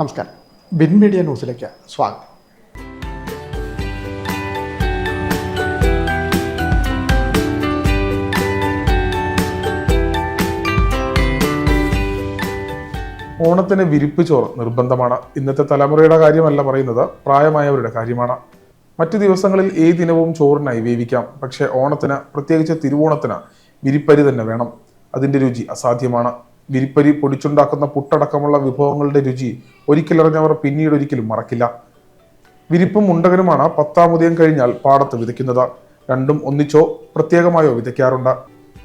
നമസ്കാരം. Bin media ന്യൂസിലേക്ക് സ്വാഗതം. ഓണത്തിന് വിരിപ്പ് ചോറ് നിർബന്ധമാണ്. ഇന്നത്തെ തലമുറയുടെ കാര്യമല്ല പറയുന്നത് പ്രായമായവരുടെ കാര്യമാണ്. മറ്റു ദിവസങ്ങളിൽ ഏത് ദിനവും ചോറിനായി വേവിക്കാം. പക്ഷേ ഓണത്തിന് പ്രത്യേകിച്ച് തിരുവോണത്തിന് വിരിപ്പരി തന്നെ വേണം. അതിന്റെ രുചി അസാധ്യമാണ്. വിരിപ്പരി പൊടിച്ചുണ്ടാക്കുന്ന പുട്ടടക്കമുള്ള വിഭവങ്ങളുടെ രുചി ഒരിക്കലറിഞ്ഞവർ പിന്നീട് ഒരിക്കലും മറക്കില്ല. വിരിപ്പും മുണ്ടകനുമാണ് പത്താമുദയം കഴിഞ്ഞാൽ പാടത്ത് വിതയ്ക്കുന്നത്. രണ്ടും ഒന്നിച്ചോ പ്രത്യേകമായോ വിതയ്ക്കാറുണ്ട്.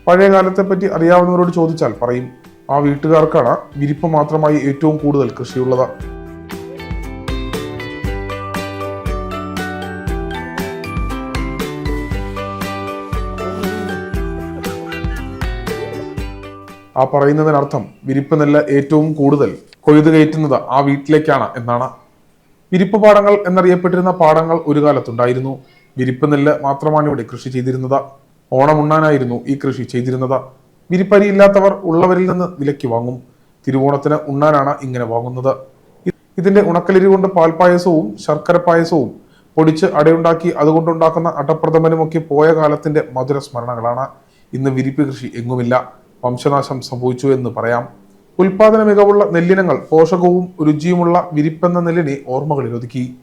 പഴയ കാലത്തെ പറ്റി അറിയാവുന്നവരോട് ചോദിച്ചാൽ പറയും ആ വീട്ടുകാർക്കാണ് വിരിപ്പ് മാത്രമായി ഏറ്റവും കൂടുതൽ കൃഷിയുള്ളത്. ആ പറയുന്നതിനർത്ഥം വിരിപ്പ് നെല്ല് ഏറ്റവും കൂടുതൽ കൊയ്തു കയറ്റുന്നത് ആ വീട്ടിലേക്കാണ് എന്നാണ്. വിരിപ്പ് പാടങ്ങൾ എന്നറിയപ്പെട്ടിരുന്ന പാടങ്ങൾ ഒരു കാലത്തുണ്ടായിരുന്നു. വിരിപ്പ് നെല്ല് മാത്രമാണ് ഇവിടെ കൃഷി ചെയ്തിരുന്നത്. ഓണമുണ്ണാനായിരുന്നു ഈ കൃഷി ചെയ്തിരുന്നത്. വിരിപ്പരി ഇല്ലാത്തവർ ഉള്ളവരിൽ നിന്ന് വിലയ്ക്ക് വാങ്ങും. തിരുവോണത്തിന് ഉണ്ണാനാണ് ഇങ്ങനെ വാങ്ങുന്നത്. ഇതിന്റെ ഉണക്കലിരി കൊണ്ട് പാൽപ്പായസവും ശർക്കര പായസവും പൊടിച്ച് അടയുണ്ടാക്കി അതുകൊണ്ടുണ്ടാക്കുന്ന അടപ്രഥമനുമൊക്കെ പോയ കാലത്തിന്റെ മധുര സ്മരണകളാണ് ഇന്ന് വിരിപ്പ് കൃഷി എങ്ങുമില്ല. വംശനാശം സംഭവിച്ചു എന്ന് പറയാം. ഉൽപാദന മികവുള്ള നെല്ലിനങ്ങൾ പോഷകവും രുചിയുമുള്ള വിരിപ്പെന്ന നെല്ലിനെ ഓർമ്മകളിൽ ഒതുക്കി